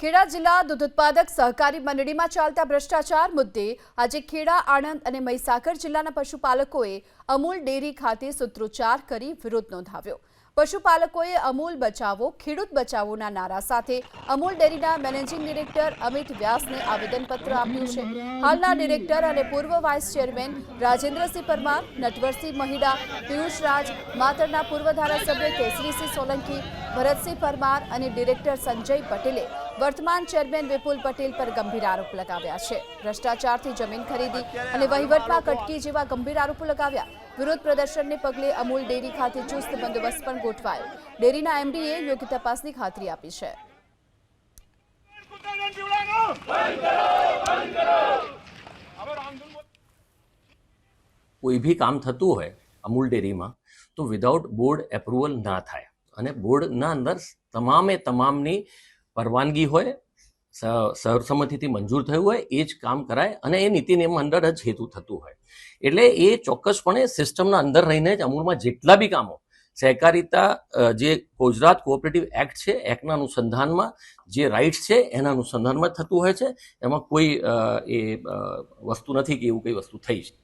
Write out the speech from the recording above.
ખેડા જિલ્લા દૂધ ઉત્પાદક સહકારી મંડળીમાં ચાલતા ભ્રષ્ટાચાર મુદ્દે આજે ખેડા, આણંદ અને મહીસાગર જિલ્લાના પશુપાલકોએ અમૂલ ડેરી ખાતે સૂત્રોચ્ચાર કરી વિરોધ નોંધાવ્યો. પશુપાલકોએ અમૂલ બચાવો, ખેડૂત બચાવોના નારા સાથે અમૂલ ડેરીના મેનેજિંગ ડિરેક્ટર અમિત વ્યાસને આવેદનપત્ર આપ્યું છે. હાલના ડિરેક્ટર અને પૂર્વ વાઇસ ચેરમેન રાજેન્દ્રસિંહ પરમાર, નટવરસિંહ મહિડા પિયુષ રાજ માતરના પૂર્વ ધારાસભ્ય કેસરીસિંહ સોલંકી, ભરતસિંહ પરમાર અને ડિરેક્ટર સંજય પટેલે વર્તમાન ચેરમેન વિપુલ પટેલ પર ગંભીર આરોપ લગાવ્યા છે. ભ્રષ્ટાચારથી જમીન ખરીદી અને વહીવટમાં કટકી જેવા ગંભીર આરોપો લગાવ્યા. વિરોધ પ્રદર્શનને પગલે અમૂલ ડેરી ખાતે ચુસ્ત બંદોબસ્ત પણ ગોઠવાયો. ડેરીના એમડીએ યોગ્ય તપાસની ખાતરી આપી છે. કોઈ ભી કામ થતું હોય અમૂલ ડેરીમાં, તો વિધાઉટ બોર્ડ એપ્રુવલ ના થાય. અને બોર્ડના અંદર તમામે તમામની પરવાનગી હોય સર્વસંમતિથી મંજૂર થયું હોય, એ જ કામ કરાય અને એ નીતિ નિયમ અંદર જ હેતુ થતું હોય. એટલે એ ચોક્કસપણે સિસ્ટમના અંદર રહીને જ અમૂલમાં જેટલા બી કામો, સહકારિતા જે ગુજરાત કોઓપરેટિવ એક્ટ છે, એક્ટના અનુસંધાનમાં જે રાઇટ્સ છે, એના અનુસંધાનમાં થતું હોય છે, એમાં કોઈ એ વસ્તુ નથી કે એવું કઈ વસ્તુ થઈ છે